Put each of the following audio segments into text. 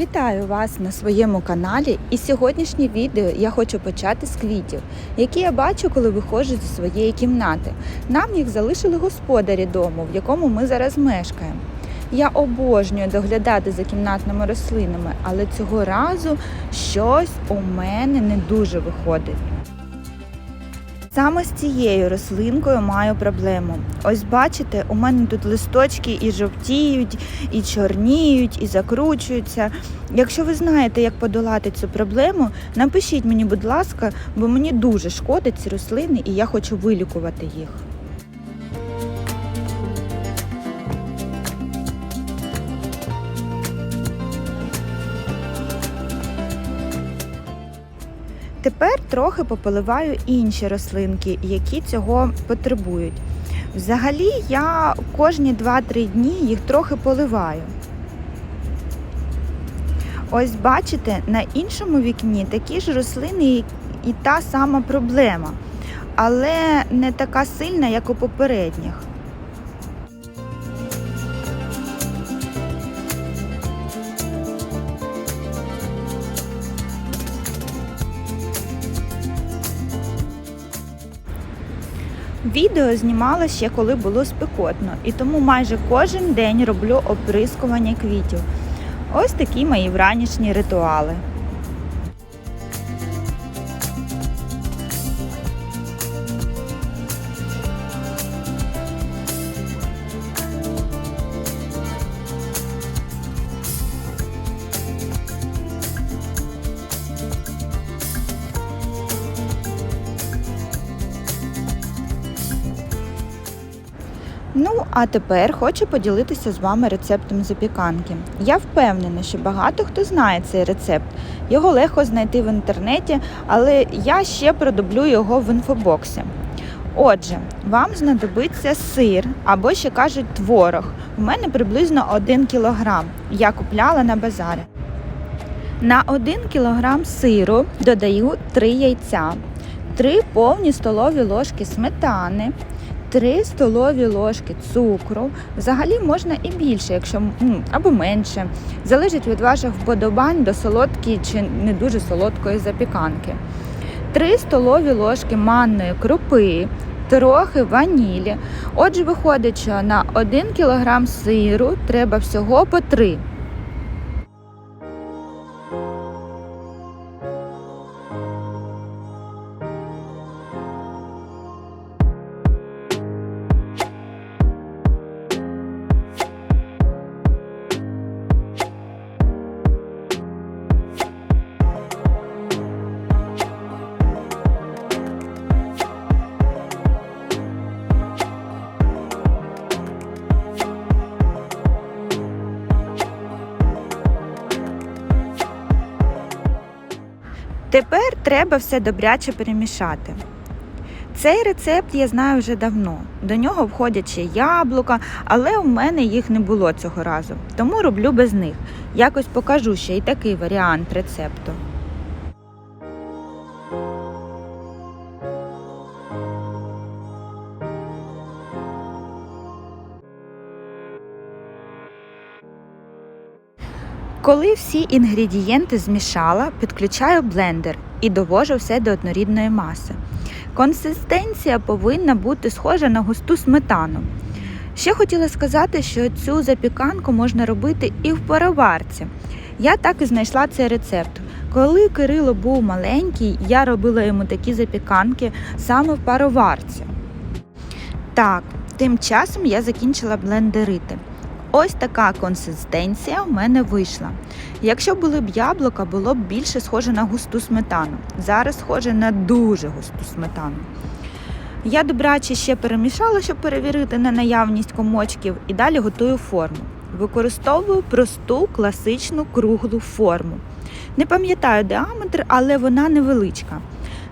Вітаю вас на своєму каналі. І сьогоднішнє відео я хочу почати з квітів, які я бачу, коли виходжу зі своєї кімнати. Нам їх залишили господарі дому, в якому ми зараз мешкаємо. Я обожнюю доглядати за кімнатними рослинами, але цього разу щось у мене не дуже виходить. Саме з цією рослинкою маю проблему. Ось бачите, у мене тут листочки і жовтіють, і чорніють, і закручуються. Якщо ви знаєте, як подолати цю проблему, напишіть мені, будь ласка, бо мені дуже шкодять ці рослини і я хочу вилікувати їх. Трохи пополиваю інші рослинки, які цього потребують. Взагалі я кожні 2-3 дні їх трохи поливаю. Ось бачите, на іншому вікні такі ж рослини і та сама проблема, але не така сильна, як у попередніх. Відео знімала ще коли було спекотно, і тому майже кожен день роблю оприскування квітів. Ось такі мої вранішні ритуали. Ну, а тепер хочу поділитися з вами рецептом запіканки. Я впевнена, що багато хто знає цей рецепт. Його легко знайти в інтернеті, але я ще продублю його в інфобоксі. Отже, вам знадобиться сир або ще кажуть творог. У мене приблизно 1 кілограм. Я купляла на базарі. На 1 кілограм сиру додаю 3 яйця, 3 повні столові ложки сметани, 3 столові ложки цукру. Взагалі можна і більше, якщо або менше. Залежить від ваших вподобань до солодкої чи не дуже солодкої запіканки. 3 столові ложки манної крупи, трохи ванілі. Отже, виходить, що на 1 кг сиру треба всього по 3. Треба все добряче перемішати. Цей рецепт я знаю вже давно. До нього входять ще яблука, але у мене їх не було цього разу, тому роблю без них. Якось покажу ще й такий варіант рецепту. Коли всі інгредієнти змішала, підключаю блендер і довожу все до однорідної маси. Консистенція повинна бути схожа на густу сметану. Ще хотіла сказати, що цю запіканку можна робити і в пароварці. Я так і знайшла цей рецепт. Коли Кирило був маленький, я робила йому такі запіканки саме в пароварці. Так, тим часом я закінчила блендерити. Ось така консистенція у мене вийшла. Якщо були б яблука, було б більше схоже на густу сметану. Зараз схоже на дуже густу сметану. Я добряче ще перемішала, щоб перевірити на наявність комочків, і далі готую форму. Використовую просту класичну круглу форму. Не пам'ятаю діаметр, але вона невеличка.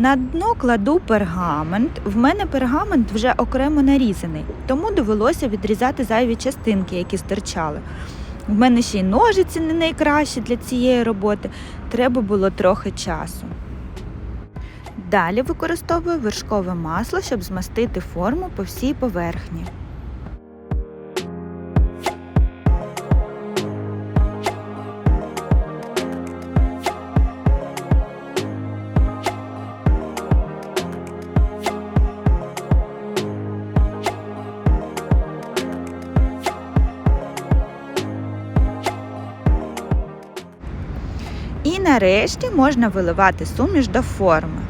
На дно кладу пергамент. В мене пергамент вже окремо нарізаний, тому довелося відрізати зайві частинки, які стирчали. В мене ще й ножиці не найкращі для цієї роботи. Треба було трохи часу. Далі використовую вершкове масло, щоб змастити форму по всій поверхні. І нарешті можна виливати суміш до форми.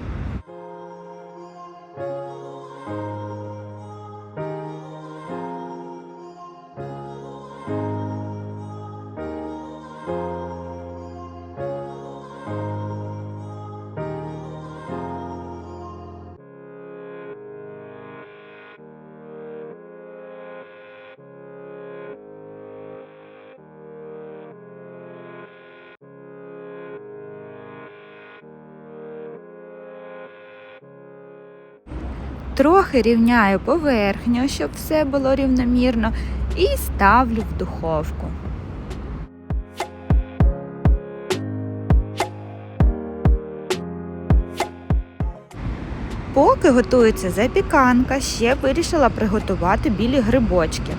Трохи рівняю поверхню, щоб все було рівномірно, і ставлю в духовку. Поки готується запіканка, ще вирішила приготувати білі грибочки.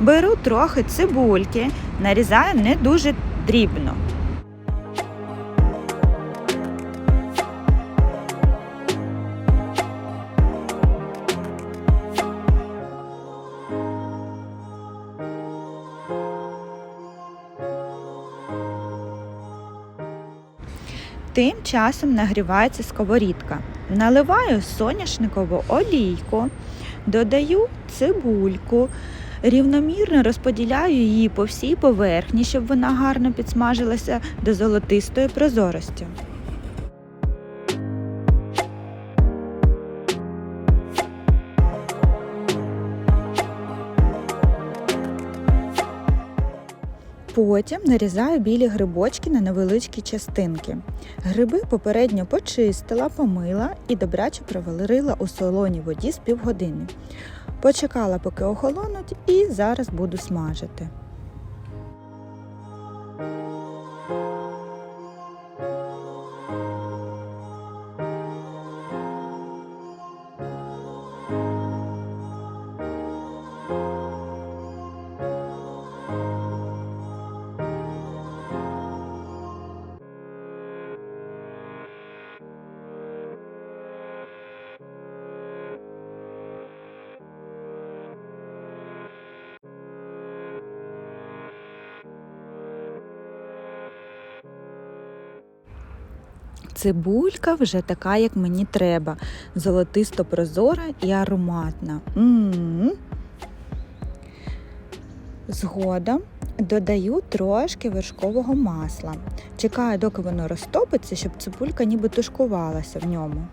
Беру трохи цибульки, нарізаю не дуже дрібно. Тим часом нагрівається сковорідка. Наливаю соняшникову олійку, додаю цибульку, рівномірно розподіляю її по всій поверхні, щоб вона гарно підсмажилася до золотистої прозорості. Потім нарізаю білі грибочки на невеличкі частинки. Гриби попередньо почистила, помила і добряче провалила у солоній воді з півгодини. Почекала, поки охолонуть, і зараз буду смажити. Цибулька вже така, як мені треба. Золотисто прозора і ароматна. М-м-м. Згодом додаю трошки вершкового масла. Чекаю, доки воно розтопиться, щоб цибулька ніби тушкувалася в ньому.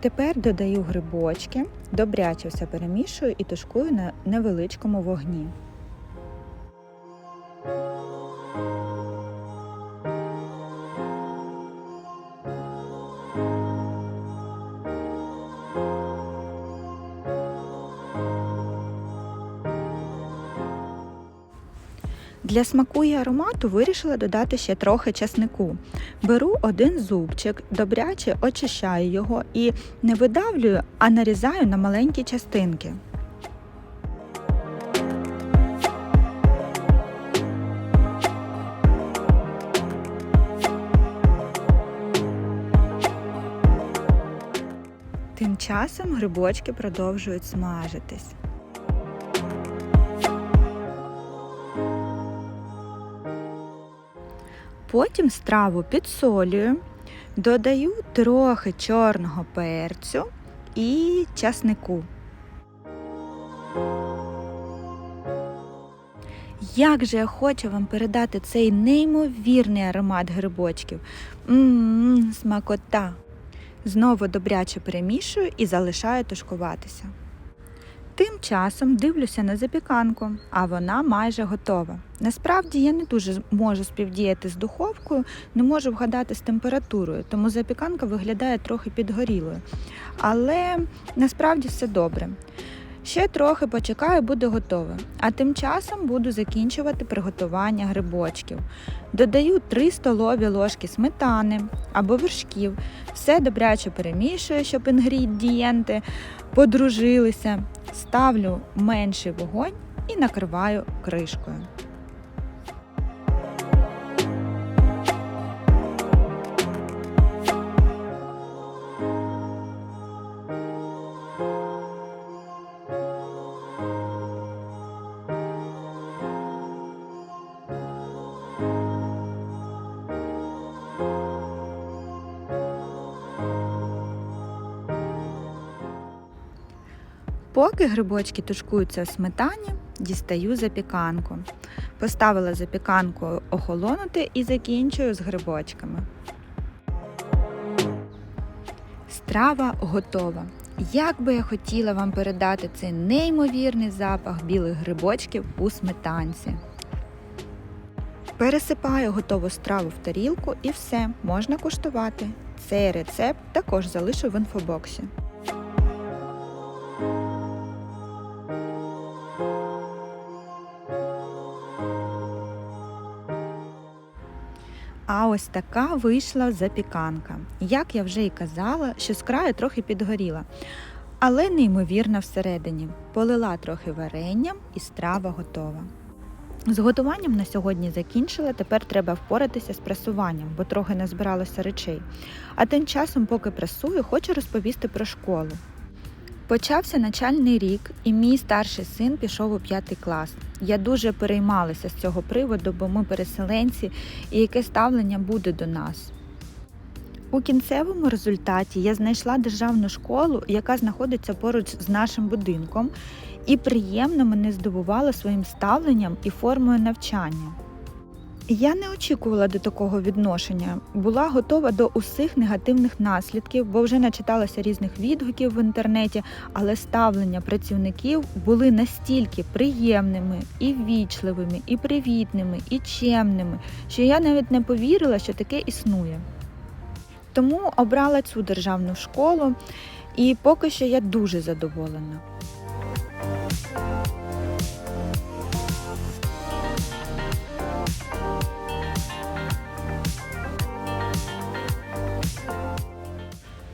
Тепер додаю грибочки, добряче все перемішую і тушкую на невеличкому вогні. Для смаку і аромату вирішила додати ще трохи часнику. Беру один зубчик, добряче очищаю його і не видавлюю, а нарізаю на маленькі частинки. Тим часом грибочки продовжують смажитись. Потім страву підсолюю, додаю трохи чорного перцю і часнику. Як же я хочу вам передати цей неймовірний аромат грибочків. Ммм, смакота. Знову добряче перемішую і залишаю тушкуватися. Тим часом дивлюся на запіканку, а вона майже готова. Насправді я не дуже можу співдіяти з духовкою, не можу вгадати з температурою, тому запіканка виглядає трохи підгорілою. Але насправді все добре. Ще трохи почекаю, буде готове. А тим часом буду закінчувати приготування грибочків. Додаю 3 столові ложки сметани або вершків. Все добряче перемішую, щоб інгредієнти подружилися. Ставлю менший вогонь і накриваю кришкою. Поки грибочки тушкуються в сметані, дістаю запіканку. Поставила запіканку охолонути і закінчую з грибочками. Страва готова. Як би я хотіла вам передати цей неймовірний запах білих грибочків у сметанці. Пересипаю готову страву в тарілку і все, можна куштувати. Цей рецепт також залишу в інфобоксі. Ось така вийшла запіканка. Як я вже і казала, що з краю трохи підгоріла, але неймовірна всередині. Полила трохи варенням і страва готова. З готуванням на сьогодні закінчила, тепер треба впоратися з прасуванням, бо трохи назбиралося речей. А тим часом, поки прасую, хочу розповісти про школу. Почався начальний рік, і мій старший син пішов у п'ятий клас. Я дуже переймалася з цього приводу, бо ми переселенці, і яке ставлення буде до нас. У кінцевому результаті я знайшла державну школу, яка знаходиться поруч з нашим будинком, і приємно мене здивувала своїм ставленням і формою навчання. Я не очікувала до такого відношення, була готова до усіх негативних наслідків, бо вже начиталася різних відгуків в інтернеті, але ставлення працівників були настільки приємними, і ввічливими, і привітними, і чемними, що я навіть не повірила, що таке існує. Тому обрала цю державну школу, і поки що я дуже задоволена.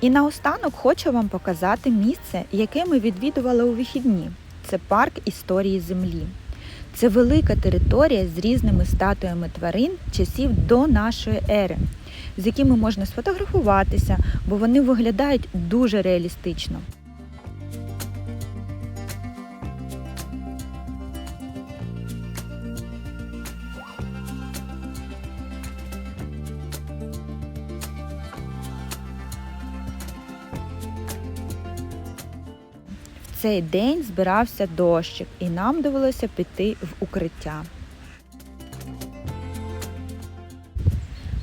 І наостанок хочу вам показати місце, яке ми відвідували у вихідні. Це парк історії землі. Це велика територія з різними статуями тварин часів до нашої ери, з якими можна сфотографуватися, бо вони виглядають дуже реалістично. Цей день збирався дощик, і нам довелося піти в укриття.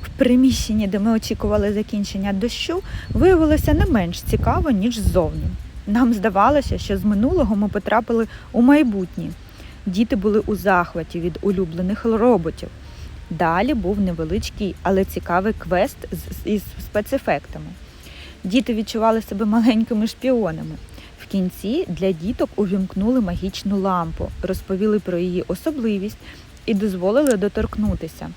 В приміщенні, де ми очікували закінчення дощу, виявилося не менш цікаво, ніж ззовні. Нам здавалося, що з минулого ми потрапили у майбутнє. Діти були у захваті від улюблених роботів. Далі був невеличкий, але цікавий квест із спецефектами. Діти відчували себе маленькими шпіонами. Кінці для діток увімкнули магічну лампу, розповіли про її особливість і дозволили доторкнутися.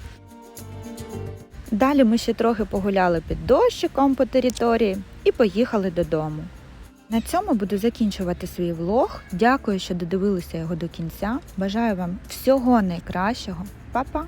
Далі ми ще трохи погуляли під дощиком по території і поїхали додому. На цьому буду закінчувати свій влог. Дякую, що додивилися його до кінця. Бажаю вам всього найкращого. Па-па!